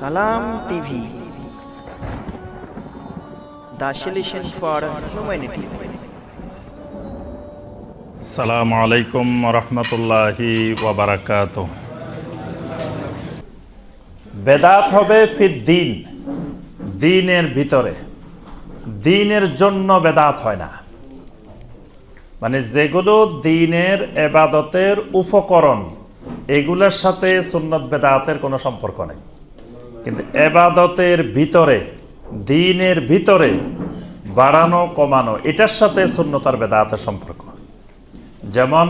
সালাম TV. The for humanity. সালামু আলাইকুম রহমতুল্লাহি বেদাত হবে ফির দিন, দিনের ভিতরে। দিনের জন্য বেদাত হয় না। মানে যেগুলো দিনের এবাদতের উপকরণ, এগুলোর সাথে সুন্নত বেদাতের কোনো সম্পর্ক নেই। কিন্তু এবাদতের ভিতরে, দিনের ভিতরে বাড়ানো, কমানো, এটার সাথে শূন্যতার বেদাতের সম্পর্ক। যেমন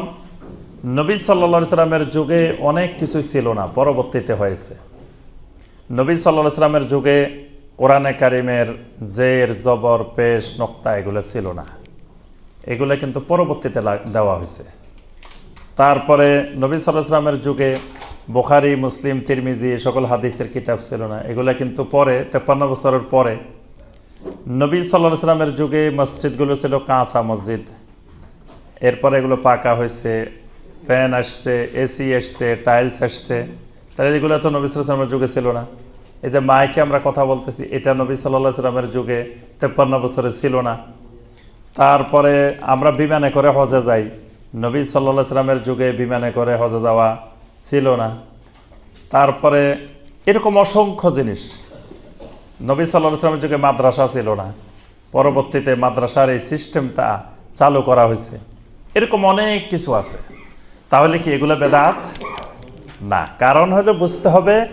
নবী সাল্লা সাল্লামের যুগে অনেক কিছুই ছিল না, পরবর্তীতে হয়েছে। নবী সাল্লা সাল্লামের যুগে কোরআনে কারিমের জের, জবর, পেশ, নক্তা এগুলো ছিল না। এগুলো কিন্তু পরবর্তীতে দেওয়া হয়েছে। তারপরে নবী সাল্লাহ সাল্লামের যুগে বোখারি, মুসলিম, তিরমিজি সকল হাদিসের কিতাব ছিল না। এগুলো কিন্তু পরে, তেপ্পান্ন বছরের পরে, নবী সাল্লাহ সাল্লামের যুগে মসজিদগুলো ছিল কাঁচা মসজিদ। এরপরে এগুলো পাকা হয়েছে, ফ্যান আসছে এসি আসছে, টাইলস আসছে। তাহলে এগুলো তো নবী সাল্লামের যুগে ছিল না। এই যে মাইকে আমরা কথা বলতেছি, এটা নবী সাল্লাহ সাল্লামের যুগে তেপ্পান্ন বছরে ছিল না। তারপরে আমরা বিমানে করে হজে যাই। নবী সাল্লাহ সাল্লামের যুগে বিমানে করে হজে যাওয়া ছিল না। তারপরে এরকম অসংখ্য জিনিস। নবী সাল্লাহ সাল্লামের যুগে মাদ্রাসা ছিল না। পরবর্তীতে মাদ্রাসার এই সিস্টেমটা চালু করা হয়েছে। এরকম অনেক কিছু আছে। তাহলে কি এগুলো বেদাত? না। কারণ হলে বুঝতে হবে,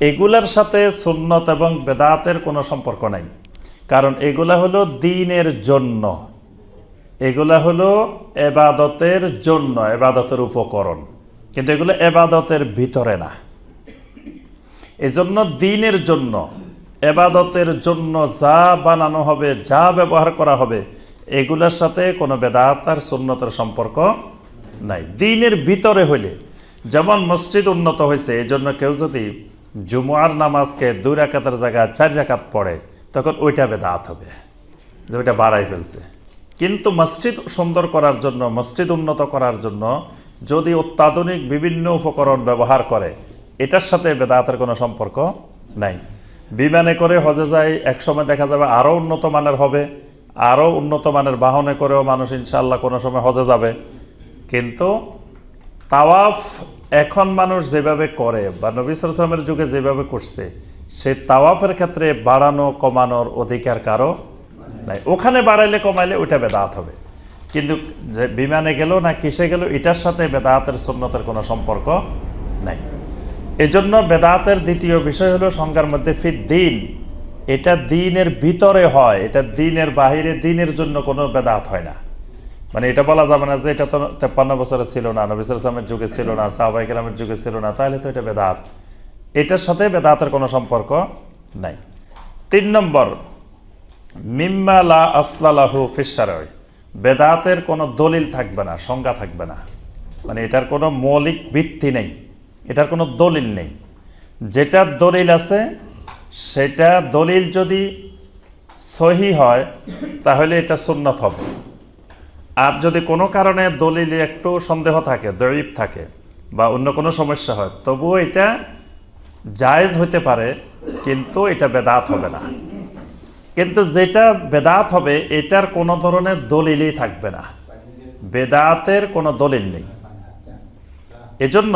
এগুলার সাথে সুন্নত এবং বেদাতের কোনো সম্পর্ক নাই। কারণ এগুলা হলো দিনের জন্য। এগুলা হলো এবাদতের জন্য, এবাদতের উপকরণ। কিন্তু এগুলো এবাদতের ভিতরে না। এজন্য দিনের জন্য, এবাদতের জন্য যা বানানো হবে, যা ব্যবহার করা হবে, এগুলোর সাথে কোনো বেদাত আর সুন্নতের সম্পর্ক নাই। দিনের ভিতরে হইলে, যেমন মসজিদ উন্নত হয়েছে এই জন্য কেউ যদি জুমুয়ার নামাজকে দুই রাকাতের জায়গায় চার রাকাত পড়ে, তখন ওইটা বেদাত হবে, যে ওইটা বাড়াই ফেলছে। কিন্তু মসজিদ সুন্দর করার জন্য, মসজিদ উন্নত করার জন্য যদি অত্যাধুনিক বিভিন্ন উপকরণ ব্যবহার করে এটার সাথে বেদাতের কোনো সম্পর্ক নাই। বিমানে করে হজে যায় একসময় দেখা যাবে আরও উন্নত মানের হবে আরও উন্নত মানের বাহনে করেও মানুষ ইনশাল্লাহ কোনো সময় হজে যাবে। কিন্তু তাওয়াফ এখন মানুষ যেভাবে করে, বা নবী সালামের যুগে যেভাবে করছে, সে তাওয়াফের ক্ষেত্রে বাড়ানো, কমানোর অধিকার কারও নাই। ওখানে বাড়াইলে কমাইলে ওইটা বেদাত হবে। কিন্তু বিমানে গেল না কিসে গেল, এটার সাথে বেদাতের সুন্নতের কোনো সম্পর্ক নাই। এজন্য বেদাতের দ্বিতীয় বিষয় হলো সংজ্ঞার মধ্যে ফির দিন এটা দিনের ভিতরে হয়, এটা দিনের বাহিরে দিনের জন্য কোনো বেদাত হয় না। মানে এটা বলা যাবে না যে এটা তো তেপ্পান্ন বছরে ছিল না, নবী ইসলামের যুগে ছিল না সাহবাই কালামের যুগে ছিল না, তাহলে তো এটা বেদাত। এটার সাথে বেদাতের কোনো সম্পর্ক নাই। তিন নম্বর, মিম্মা লা আসলালাহু ফিসারয় বেদাতের কোনো দলিল থাকবে না, সংজ্ঞা থাকবে না। মানে এটার কোনো মৌলিক ভিত্তি নেই। এটার কোনো দলিল নেই। যেটার দলিল আছে, সেটা দলিল যদি সহি হয়, তাহলে এটা সুন্নত হবে। আর যদি কোনো কারণে দলিলে একটু সন্দেহ থাকে দরিব থাকে, বা অন্য কোনো সমস্যা হয়, তবুও এটা জায়েজ হতে পারে, কিন্তু এটা বেদাত হবে না। কিন্তু যেটা বেদাত হবে, এটার কোনো ধরনের দলিলই থাকবে না। বেদাতের কোনো দলিল নেই। এজন্য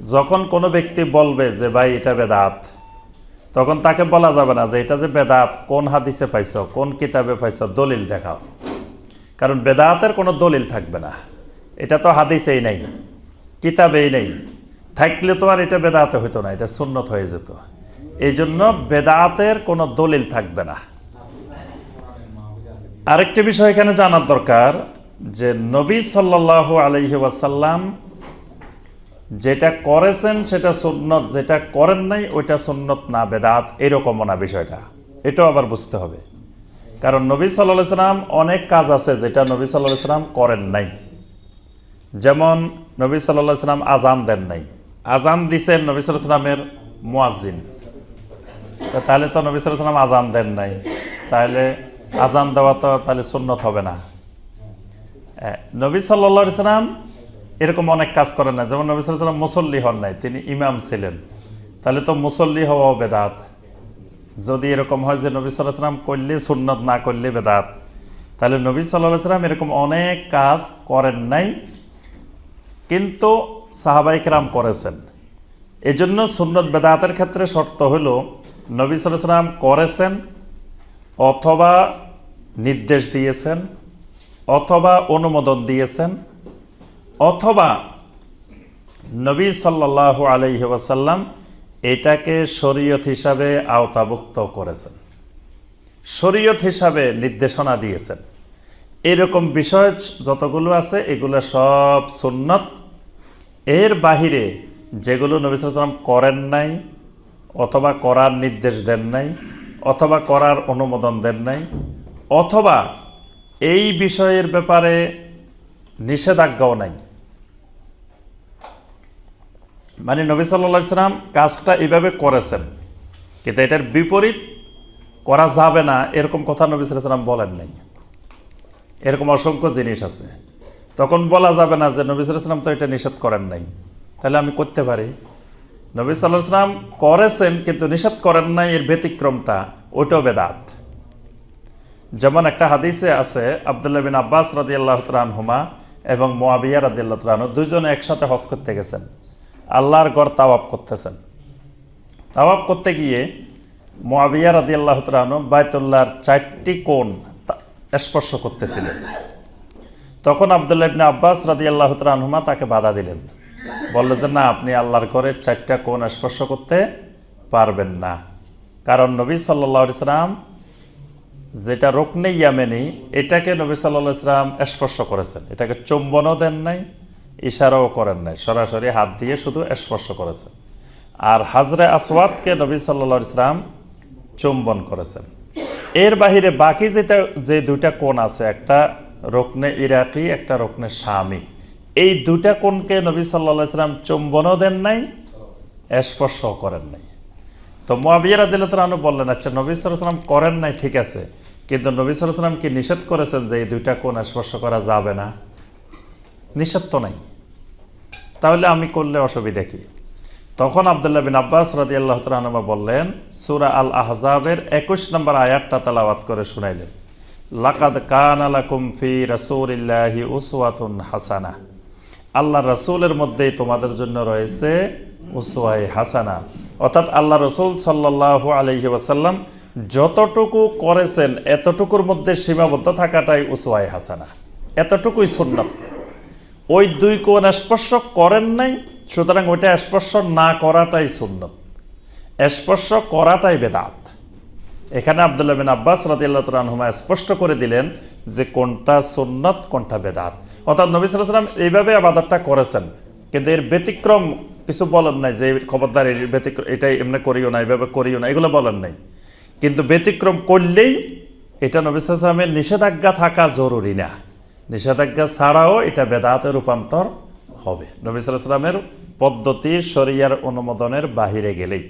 যখন কোনো ব্যক্তি বলবে যে, ভাই, এটা বেদাত, তখন তাকে বলা যাবে না যে, এটা যে বেদাত, কোন হাদিসে পাইছ, কোন কিতাবে পাইছ, দলিল দেখাও। কারণ বেদাতের কোনো দলিল থাকবে না। এটা তো হাদিসেই নেই, কিতাবেই নেই। থাকলে তো আর এটা বেদাতে হইতো না, এটা সুন্নত হয়ে যেত। এই জন্য বেদাতের কোনো দলিল থাকবে না। আরেকটি বিষয় এখানে জানার দরকার যে, নবী সাল্লাহ আলহি যেটা করেছেন সেটা সুন্নত, যেটা করেন নাই ওইটা সুন্নত না, বেদাত, এরকমও না বিষয়টা। এটাও আবার বুঝতে হবে। কারণ নবী সাল্লাহ সাল্লাম অনেক কাজ আছে যেটা নবী সাল্লাহ সাল্লাম করেন নাই। যেমন নবী সাল্লাহ সাল্লাম আজান দেন নাই। আজান দিছেন নবী সাল্লাহ সাল্লামের মুয়াজ্জিন। তা তাহলে তো নবী সাল্লাহ সাল্লাম আজান দেন নাই। তাহলে আজান দেওয়া তো তাহলে সুন্নত হবে না। নবী সাল্লা সাল্লাম এরকম অনেক কাজ করেন না। যেমন নবী সাল্লাম মুসল্লি হন নাই, তিনি ইমাম ছিলেন। তাহলে তো মুসল্লি হওয়াও বেদাত। যদি এরকম হয় যে নবী সাল্লাহ সাল্লাম করলে সুন্নত, না করলে বেদাত। তাহলে নবী সাল্লাহ সাল্লাম এরকম অনেক কাজ করেন নাই, কিন্তু সাহাবাইকরাম করেছেন। এই জন্য সুন্নত বেদাতের ক্ষেত্রে শর্ত হল, নবী সাল্লাহ সাল্লাম করেছেন অথবা নির্দেশ দিয়েছেন, অথবা অনুমোদন দিয়েছেন অথবা নবী সাল্লাহ আলহি ওয়াসাল্লাম এটাকে শরীয়ত হিসাবে আওতাভুক্ত করেছেন। শরীয়ত হিসাবে নির্দেশনা দিয়েছেন। এরকম বিষয় যতগুলো আছে, এগুলো সব সুন্নত। এর বাহিরে যেগুলো নবী সাল্লাম করেন নাই, অথবা করার নির্দেশ দেন নাই, অথবা করার অনুমোদন দেন নাই, অথবা এই বিষয়ের ব্যাপারে নিষেধাজ্ঞাও নাই। মানে নবী সাল্লা সাল্লাম কাজটা এভাবে করেছেন, কিন্তু এটার বিপরীত করা যাবে না, এরকম কথা নবী সাল্লাম বলেন নাই। এরকম অসংখ্য জিনিস আছে। তখন বলা যাবে না যে নবী সাল্লাম তো এটা নিষেধ করেন নাই। তাহলে আমি করতে পারি। নবী সাল্লাহ সাল্লাম করেছেন, কিন্তু নিষেধ করেন নাই, এর ব্যতিক্রমটা ওইটাও বেদাত। যেমন একটা হাদিসে আছে, আবদুল্লাহ বিন আব্বাস রাজি আল্লাহ হুমা এবং মোয়াবিয়া আল্লাহ তালু দুজনে একসাথে হজ করতে গেছেন। আল্লাহর গড় তাওয়াব করতেছেন। তাওয়াব করতে গিয়ে মোয়াবিয়া রাজি আল্লাহ তালু বায়তুল্লাহর চারটি কোণ স্পর্শ করতেছিলেন। তখন আবদুল্লাহ ইবনে আব্বাস রাজি আল্লাহ হুমা তাকে বাধা দিলেন। বললেন যে, না, আপনি আল্লাহর ঘরের চারটা কোণ স্পর্শ করতে পারবেন না। কারণ নবী সাল্লাহ সাল্লাম যেটা রোকনে ইয়ামেনি, এটাকে নবী সাল্লাহ ইসলাম স্পর্শ করেছেন। এটাকে চুম্বনও দেন নাই, ইশারাও করেন নাই, সরাসরি হাত দিয়ে শুধু স্পর্শ করেছেন। আর হাজরে আসওয়াদকে নবী সাল্লাহ ইসলাম চুম্বন করেছেন। এর বাহিরে বাকি যেটা, যে দুইটা কোণ আছে, একটা রোকনে ইরাকি, একটা রোকনে স্বামী এই দুইটা কোণকে নবী সাল্লাহ ইসলাম চুম্বনও দেন নাই, স্পর্শও করেন নাই। তো মোয়াবিয়া রাদিল্লাহু বললেন আচ্ছা নবী সাল্লাম করেন নাই, ঠিক আছে। কিন্তু নবী সাল্লাম কি নিষেধ করেছেন যে এই দুইটা কোণ স্পর্শ করা যাবে না? নিষেধ তো নাই। তাহলে আমি করলে অসুবিধা কি? তখন আবদুল্লাহ বিন আব্বাস রাজি আল্লাহ তালমা বললেন, সুরা আল আহজাবের একুশ নম্বর আয়াতটা তালাবাত করে শুনাইলেন। লাকাদ কান আলাকুম ফি রাসূলিল্লাহি উসওয়াতুন হাসানা। আল্লাহ রসুলের মধ্যেই তোমাদের জন্য রয়েছে উসওয়াই হাসানা। অর্থাৎ আল্লাহ রসুল সাল্লাহ আলহি ওয়াসাল্লাম যতটুকু করেছেন, এতটুকুর মধ্যে সীমাবদ্ধ থাকাটাই উসওয়াই হাসানা। এতটুকুই সুন্নত। ওই দুই কোণ স্পর্শ করেন নাই, সুতরাং ওইটা স্পর্শ না করাটাই সুন্নত। স্পর্শ করাটাই বেদাত। এখানে আবদুল্লাহ বিন আব্বাস রাদিয়াল্লাহু তাআলা স্পষ্ট করে দিলেন যে কোনটা সুন্নত, কোনটা বেদাত। অর্থাৎ নবী সাল্লাম এইভাবে আবাদতটা করেছেন, কিন্তু এর ব্যতিক্রম কিছু বলেন নাই যে খবরদার ব্যতিক্রম, এটাই এমনি করিও না, এইভাবে করিও না, এগুলো বলেন নাই। কিন্তু ব্যতিক্রম করলেই এটা নবী সাল্লাল্লাহু নিষেধাজ্ঞা থাকা জরুরি না। নিষেধাজ্ঞা ছাড়াও এটা বেদাতে রূপান্তর হবে। নবী সাল্লাল্লাহু সাল্লামের পদ্ধতি শরিয়ার অনুমোদনের বাহিরে গেলেই।